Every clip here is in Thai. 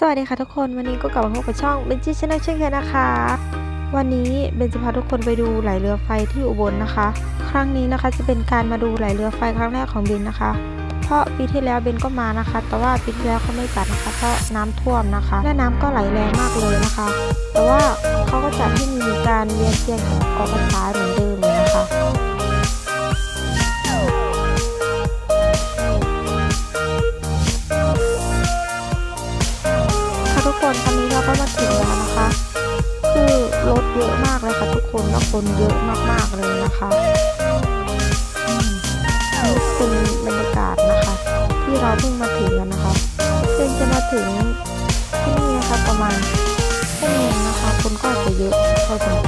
สวัสดีค่ะทุกคนวันนี้ก็กลับมาพบกับช่องเบนจิชแนลเช่นเคยนะคะ วันนี้เบนจะพาทุกคนไปดูไหลเรือไฟที่อุบลนะคะ ครั้งนี้นะคะจะเป็นการมาดูไหลเรือไฟครั้งแรกของเบนนะคะ เพราะปีที่แล้วเบนก็มานะคะ แต่ว่าปีที่แล้วเขาไม่จัดนะคะเพราะน้ำท่วมนะคะ และน้ำก็ไหลแรงมากเลยนะคะ แต่ว่าเขาก็จัดให้มีการเวียนเทียนออกพรรษาเหมือนเดิม คนเยอะมากๆเลยนะคะนี่เป็นบรรยากาศนะคะ ที่เราเพิ่งมาถึงกันนะคะเพิ่งจะมาถึงที่นี่นะคะประมาณแค่นี้นะคะ คนก็จจะเยอะพอสมควร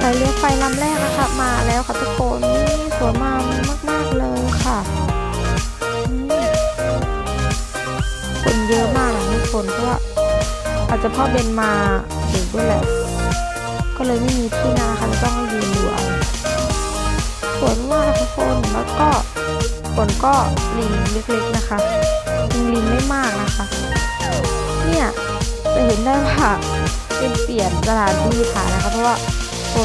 เลยแหละไหลเรือไฟลำแรกนะคะมาแล้วค่ะทุกคนนี่สวยมากมากๆเลยค่ะคนเยอะมากนะทุกคนเพราะว่าอาจจะเพราะเบนมาดึกด้วยแหละก็เลยไม่มีที่นั่งนะคะจะต้องยืนดูเอาสวยมากทุกคนแล้วก็ฝนก็รินเล็กๆนะคะรินรินไม่มากนะคะ เนี่ยจะเห็นได้ว่าเป็นเปลี่ยนสถานที่ถ่ายนะคะเพราะว่า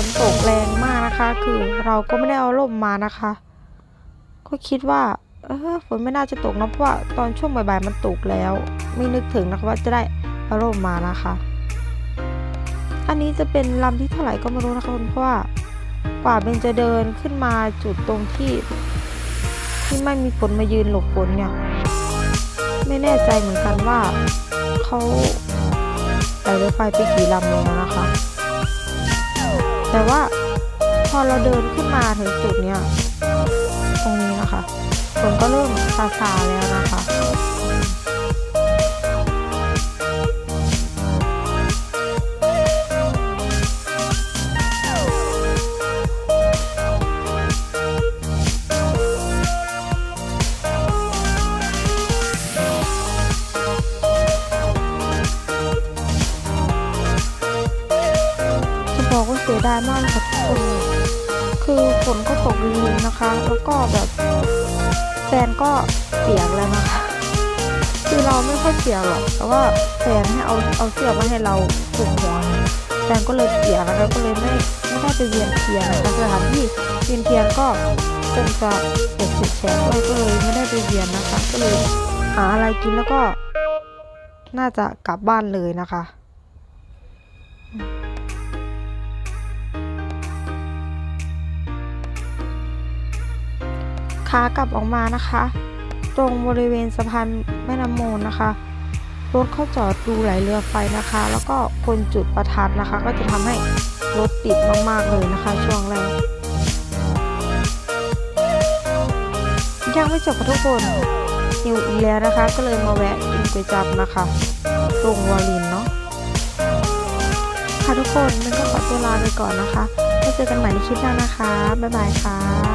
นตกแรงมากนะคะ คือเราก็ไม่ได้เอาร่มมานะคะ ก็คิดว่าเออฝนไม่น่าจะตกนะเพราะว่าตอนช่วงบ่ายๆมันตกแล้ว ไม่นึกถึงนะคะว่าจะได้เอาร่มมานะคะ อันนี้จะเป็นลำที่เท่าไหร่ก็ไม่รู้นะคะเพราะว่ากว่าเบนจะเดินขึ้นมาจุดตรงที่ ที่ไม่มีฝนมายืนหลบฝนเนี่ย ไม่แน่ใจเหมือนกันว่าเขาไหลเรือไฟไปกี่ลำแล้วนะคะ แต่ว่าพอเราเดินขึ้นมาถึงจุดเนี้ยตรงนี้นะคะฝนก็เริ่มซาซาแล้วนะคะ กว่าเสียดายมากค่ะทุกคนคือฝนก็ตกรินๆนะคะ แล้วก็แบบแฟนก็เปียแล้วนะคะ คือเราไม่ค่อยเปียหรอก แต่ว่าแฟนให้เอาเอาเสื้อมาให้เราคลุมหัวแฟนก็เลยเปียกนะคะก็เลยไม่ไม่ได้ไปเวียนเทียนนะคะสถานที่เวียนเทียนก็คงจะเปียกแฉะๆด้วยก็เลยไม่ได้ไปเวียนนะคะ ก็เลยหาอะไรกินแล้วก็ น่าจะกลับบ้านเลยนะคะ ขากลับออกมานะคะ ตรงบริเวณสะพานแม่น้ำมูลนะคะรถเข้าจอดดูไหลเรือไฟนะคะ แล้วก็คนจุดประทัดนะคะ ก็จะทำให้รถติดมากๆเลยนะคะ ช่วงแรกยังไม่จบค่ะทุกคนหิวอีกแล้วนะคะ ก็เลยมาแวะกินก๋วยจั๊บนะคะ ตรงวอลินเนาะค่ะทุกคนมันก็ขอตัวลาไปก่อนนะคะไว้เจอกันใหม่ในคลิปหน้านะคะ บ๊ายบายค่ะ